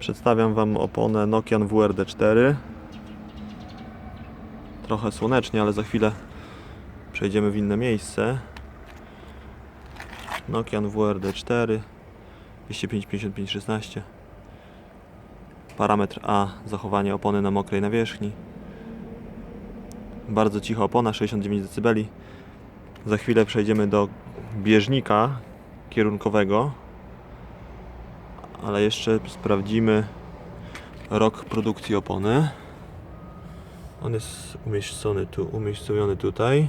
Przedstawiam Wam oponę Nokian WRD4. Trochę słonecznie, ale za chwilę przejdziemy w inne miejsce. Nokian WRD4 205 55 16 Parametr A zachowanie opony na mokrej nawierzchni. Bardzo cicha opona 69 dB. Za chwilę przejdziemy do bieżnika kierunkowego. Ale jeszcze sprawdzimy rok produkcji opony. On jest umieszczony tu, umiejscowiony tutaj.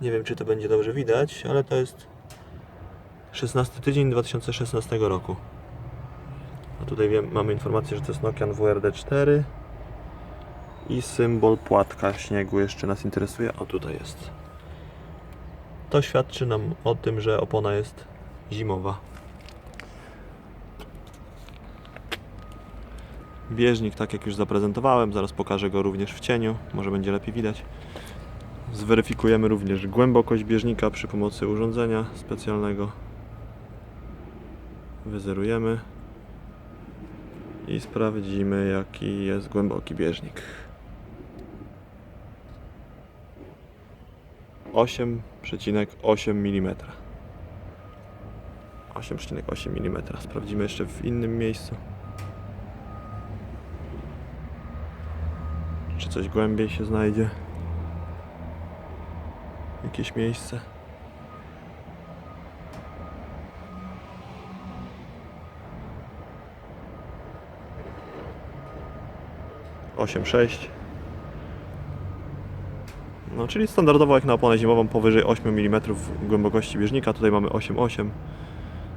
Nie wiem, czy to będzie dobrze widać, ale to jest 16 tydzień 2016 roku. A tutaj wiem, mamy informację, że to jest Nokian WRD4 i symbol płatka śniegu jeszcze nas interesuje. O, tutaj jest. To świadczy nam o tym, że opona jest zimowa. Bieżnik, tak jak już zaprezentowałem, zaraz pokażę go również w cieniu, może będzie lepiej widać. Zweryfikujemy również głębokość bieżnika przy pomocy urządzenia specjalnego. Wyzerujemy i sprawdzimy jaki jest głęboki bieżnik. 8,8 mm. 8,8 mm. Sprawdzimy jeszcze w innym miejscu. Coś głębiej się znajdzie? Jakieś miejsce? Osiem sześć. No, czyli standardowo jak na oponę zimową powyżej 8 mm głębokości bieżnika. Tutaj mamy 8,8.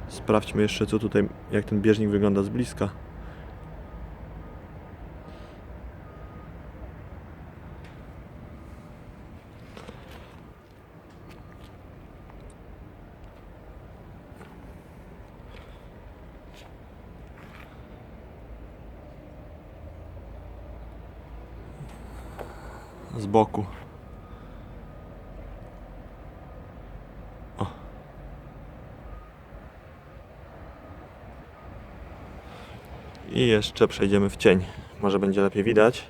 Sprawdźmy jeszcze co tutaj, jak ten bieżnik wygląda z bliska. Z boku. O. I jeszcze przejdziemy w cień. Może będzie lepiej widać.